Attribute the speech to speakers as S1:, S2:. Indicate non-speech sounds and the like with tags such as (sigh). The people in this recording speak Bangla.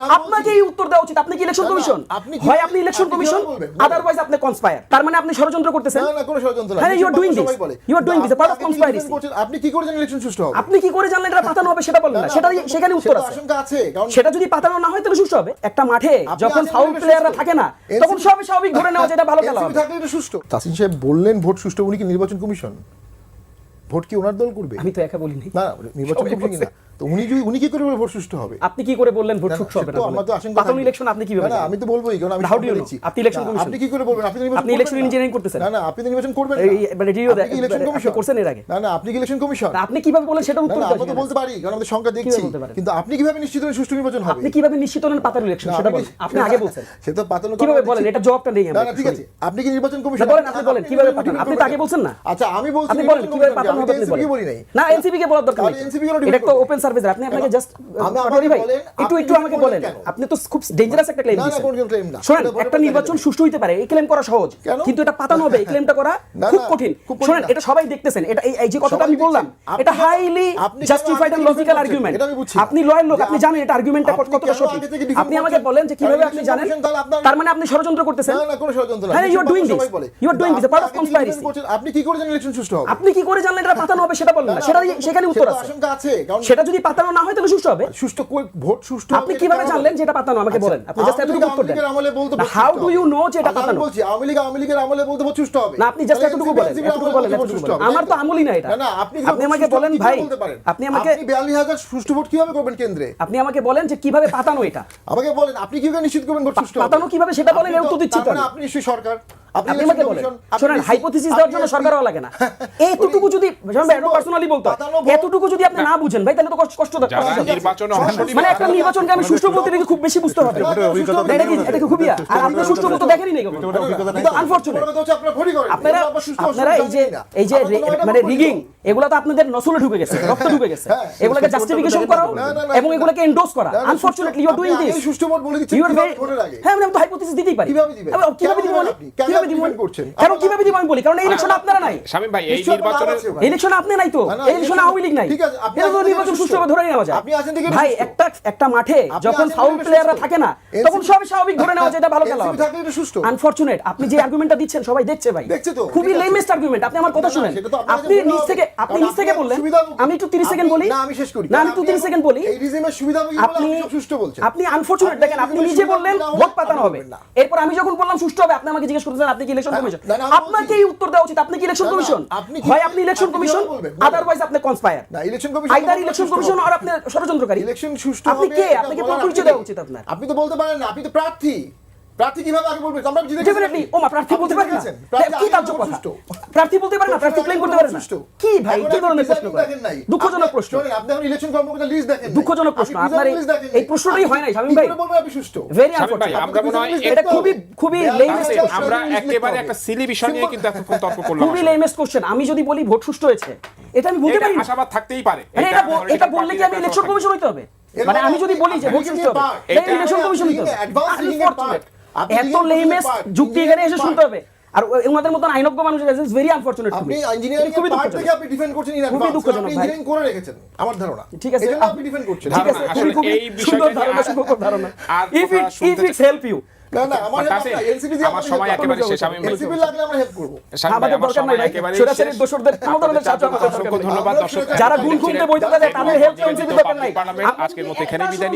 S1: আপনাকে এই উত্তর দেওয়া উচিত। আপনি কি ইলেকশন কমিশন
S2: আপনি
S1: হয় আপনি ইলেকশন কমিশন আদারওয়াইজ আপনি কনস্পায়ার তার মানে আপনি ষড়যন্ত্র করতেছেন?
S2: না না কোনো ষড়যন্ত্র না।
S1: হ্যাঁ, are
S2: নিশ্চয়ই
S1: doing
S2: সবাই
S1: this.
S2: বলে।
S1: You are doing this, a
S2: আপনি কি করে জানেন ইলেকশন সুষ্ঠু হবে?
S1: আপনি কি করে জানলেন এটা (laughs) পাতানো হবে সেটা বললেন না। সেটা সেখানে উত্তর আছে।
S2: আশঙ্কা আছে কারণ
S1: সেটা যদি পাতানো না হয় তাহলে সুস্থ হবে। একটা মাঠে যখন ফাউল প্লেয়াররা থাকে না তখন সবই স্বাভাবিক ধরে নেওয়া যেটা ভালো খেলা হবে।
S2: থাকলে এটা সুষ্ঠু। তাসিন সাহেব বললেন ভোট সুষ্ঠু উনি কি নির্বাচন কমিশন? ভোট কি ওনার দল করবে?
S1: আমি তো একা বলিনি।
S2: না নির্বাচন কমিশন কি না। তো উনি যদি উনি কি করে বলে ভোট সুষ্ঠু হবে
S1: আপনি কি করে বললেন ভোট সুষ্ঠু হবে না বলেন?
S2: আশঙ্কা
S1: পাতানো ইলেকশন আপনি কীভাবে
S2: না, না, আমি তো বলবোই কারণ আমি
S1: know?
S2: বলেছি।
S1: আপনি election
S2: না,
S1: commission।
S2: আপনি কি করে বলবেন আপনি নির্বাচন
S1: আপনি
S2: করবেন
S1: election
S2: না।
S1: engineering করতেছেন।
S2: না না আপনি তো নির্বাচন করবেন না।
S1: মানে review
S2: আপনি কি
S1: আপনি
S2: commission?
S1: করছেন এর আগে?
S2: না না আপনি কি ইলেকশন কমিশন
S1: আপনি কীভাবে বলেন সেটা উত্তর
S2: আমরা তো বলতে পারি কারণ আমাদের সংখ্যা দেখছি কিন্তু আপনি কীভাবে নিশ্চিত হন সুষ্ঠু নির্বাচন হবে
S1: আপনি কীভাবে নিশ্চিত হলেন পাতানো ইলেকশন সেটা বলেন আপনি আগে বলছেন
S2: সে তো পাতানো
S1: কীভাবে বলেন এটা জবাবটা নেই
S2: না
S1: আমরা
S2: না ঠিক আছে আপনি কি নির্বাচন কমিশন
S1: বলেন, আপনি বলেন, কীভাবে পাঠান? আপনি তো আগে বলছেন না?
S2: আচ্ছা আমি বলছি
S1: আপনি বলেন কীভাবে
S2: আমি
S1: হবে আপনি
S2: বলি নাই
S1: না এনসিপি কে বলার দরকার নেই
S2: NCB কেন
S1: এটা তো ওপেন আপনি আপনাকে জাস্ট
S2: আমি
S1: ভাই একটু একটু আমাকে বলেন। আপনি তো খুব ডেঞ্জারাস একটা ক্লেম। শোনেন একটা নির্বাচন সুষ্ঠু পারে এই ক্লেম করা সহজ। কিন্তু এটা পাতানো হবে এই ক্লেমটা করা খুব কঠিন। শোনেন। এটা সবাই দেখতেছেন এটা এই- যে কথাটা আমি বললাম এটা highly justified and logical argument. আপনি লোক আপনি জানেন এটা আর্গুমেন্টটা কতটা সঠিক। আপনি আমাকে বলেন যে কীভাবে আপনি জানেন তার মানে আপনি ষড়যন্ত্র করতেছেন?
S2: না না কোনো ষড়যন্ত্র না।
S1: হ্যাঁ, doing
S2: সবাই
S1: this.
S2: বলে।
S1: You are doing this, a part of
S2: আপনি কি করে জানেন ইলেকশন সুষ্ঠু হবে?
S1: আপনি কি করে জানলেন এটা পাতানো হবে সেটা বললেন না সেটা সেখানে উত্তর আছে সেটা যদি পাতানো না হয় তাহলে সুষ্ঠু হবে?
S2: সুষ্ঠু কই- ভোট সুষ্ঠু
S1: আপনি কীভাবে জানলেন যে এটা পাতানো? আমাকে
S2: আচ্ছা,
S1: বলেন। আপনি জাস্ট এতটুকু উত্তর দেন।
S2: আমলে বলতে
S1: হাউ ডু ইউ নো যে এটা পাতানো?
S2: বলছি আওয়ামী লীগ আওয়ামী লীগের আমলে বলতে ভোট সুষ্ঠু হবে।
S1: না আপনি জাস্ট এতটুকু বলেন এতটুকু বলেন আমার তো? আমলই না এটা।
S2: না, না, আপনি
S1: আপনি আমাকে বলেন ভাই আপনি আমাকে
S2: 42,000 সুষ্ঠু ভোট কীভাবে করবেন কেন্দ্রে?
S1: আপনি আমাকে বলেন যে কীভাবে পাতানো এটা।
S2: আমাকে বলেন আপনি কীভাবে নিশ্চিত করবেন ভোট সুষ্ঠু হবে?
S1: পাতানো কীভাবে সেটা বলেন, এর উত্তর দিচ্ছি তো
S2: মানে আপনি নিশ্চয়ই সরকার।
S1: আপনি আমাকে বলেন শোনেন হাইপোথিসিস দেওয়ার জন্য সরকারও লাগে না। এইটুকু যদি পার্সোনালি বলতে হয়, এতটুকু যদি আপনি না বুঝেন ভাই তাহলে তো কষ্ট মানে একটা নির্বাচনকে আমি সুষ্ঠু বলতে নাকি খুব বেশি বুঝতে হবে। এটা কি এটা কি খুবই আর আপনি সুষ্ঠু বলতে দেখেনি নাকি কিন্তু আনফরচুনেট
S2: বড় কথা হচ্ছে আপনারা
S1: আপনারা এই যে এই যে মানে রিগিং
S2: করি।
S1: এগুলো তো আপনাদের নসলে ঢুকে গেছে রক্তে ঢুকে গেছে।
S2: হ্যাঁ,
S1: এগুলোকে জাস্টিফিকেশন
S2: না,
S1: এবং। এগুলোকে এন্ডোর্স করা। Unfortunately you are doing this
S2: সুষ্ঠু বলে আগে।
S1: হ্যাঁ আমি তো হাইপোথিসিস দিতেই পারি।
S2: কীভাবে দিবেন?
S1: আমি কীভাবে কীভাবে
S2: করছেন?
S1: কেন কীভাবে দিব আমি বলি? কারণ এই ইলেকশন আপনারা নাই।
S3: শামীম ভাই এই
S1: ইলেকশন আপনি নাই তো। ইলেকশন আওয়ামী লীগ নাই।
S2: ঠিক আছে, আপনি
S1: নির্বাচন সুষ্ঠুভাবে ধরে নেওয়া যায়।
S2: আপনি আছেন দেখে
S1: ভাই একটা একটা মাঠে যখন ফাউল প্লেয়াররা থাকে না তখন সবই স্বাভাবিক ধরে নেওয়া যায় এটা ভালো খেলা হবে।
S2: থাকলে এটা সুষ্ঠু।
S1: আনফরচুনেট আপনি যে আর্গুমেন্টটা দিচ্ছেন সবাই দেখছে ভাই।
S2: দেখছে তো,
S1: খুবই লেমেস্ট আর্গুমেন্ট আপনি আমার কথা শুনেন। আপনি
S2: বলা
S1: থেকে আপনি নিজ থেকে বললেন আমি একটু 30 সেকেন্ড বলি।
S2: না আমি শেষ করি।
S1: না আমি একটু 30 সেকেন্ড বলি।
S2: এই রিজিমের বলে
S1: আপনি
S2: সুষ্ঠু বলছেন।
S1: আপনি আনফরচুনেট দেখেন আপনি নিজে বললেন ভোট পাতানো হবে। এরপর আমি যখন বললাম সুষ্ঠু হবে আপনি আমাকে জিজ্ঞেস করতেছেন আপনি কি ইলেকশন কমিশন
S2: না, না, আমি
S1: আপনাকে
S2: বলছি-
S1: এই উত্তর দেওয়া উচিত। আপনি কি ইলেকশন কমিশন হয় আপনি ইলেকশন কমিশন। আদারওয়াইজ আপনি কনস্পায়ার
S2: না election commission
S1: either election commission আর আপনি ষড়যন্ত্রকারী।
S2: ইলেকশন সুষ্ঠু
S1: আপনি কে? আপনাকে পরিচয় দেওয়া উচিত আপনার?
S2: আপনি তো বলতে পারেন না আপনি তো প্রার্থী। প্রার্থী কীভাবে আগে বলবেন আমরা জিতে গেছি।
S1: ও মা প্রার্থী বলতে না। কি তাজ্জব কথা? প্রার্থী বলতে পারেন না প্রার্থী ক্লেম করতে পারেন না। কি ভাই কি ধরনের প্রশ্ন দুঃখজনক প্রশ্ন।
S2: আপনি এখন ইলেকশন কর্মকর্তা লিস্ট দেখেন
S1: দুঃখজনক প্রশ্ন। আপনার এই-। প্রশ্নটাই হয় নাই, শামীম ভাই।
S2: আপনি সুষ্ঠু?
S1: ভেরি আনফরচুনেট
S3: আমরা মনে হয়
S1: এটা খুবই খুবই লেমেস্ট কোশ্চেন
S3: আমরা একেবারে একটা সিলি বিষয় নিয়ে কিন্তু এতক্ষণ তর্ক করলাম
S1: খুবই। লেমেস্ট কোশ্চেন আমি যদি বলি ভোট সুষ্ঠু হয়েছে এটা আমি বলতে পারি না।
S3: আশাবাদ থাকতেই পারে।
S1: মানে এটা এটা বললে কি আমি ইলেকশন কমিশন হইতে হবে? মানে আমি যদি বলি যে ভোট সুষ্ঠু হবে
S3: এটা
S1: ইলেকশন কমিশন হইতে হবে। Unfortunate.
S2: আপনি
S1: এত
S2: part,
S1: যুক্তি এখানে এসে শুনতে হবে। আর ওনাদের মতন আইনজ্ঞ মানুষ আছে ইজ ভেরি আনফরচুনেট
S2: আপনি ইঞ্জিনিয়ারিং
S1: খুবই
S2: এর পার্ট থেকে আপনি ডিফেন্ড করছেন ইন
S1: খুবই
S2: অ্যাডভান্স
S1: দুঃখজনক
S2: আপনি
S1: ভাই।
S2: ইঞ্জিনিয়ারিং করে রেখেছেন আমার ধারণা।
S1: ঠিক আছে
S2: এজন্য আপনি ডিফেন্ড করছেন।
S1: ঠিক আছে খুবই
S3: এই বিষয়টা
S1: সুন্দর ধারণা সুন্দর ধারণা।
S3: আর
S1: if it if it's help you
S2: না না আমার দিয়ে
S3: আমার সময় একেবারে শেষ, আমি
S2: এনসিপি লাগলে আমরা হেল্প করব।
S1: আমাদের দরকার নাই সরাসরি দোষরদের কোনো ধরনের সাহায্য দরকার
S3: ধন্যবাদ দর্শক
S2: যারা
S1: গুণ খুলতে বইতে থাকে তাদের হেল্প
S3: নির্বাচিত
S1: দরকার নাই।
S3: আজকের মতো এখানে বিদায়।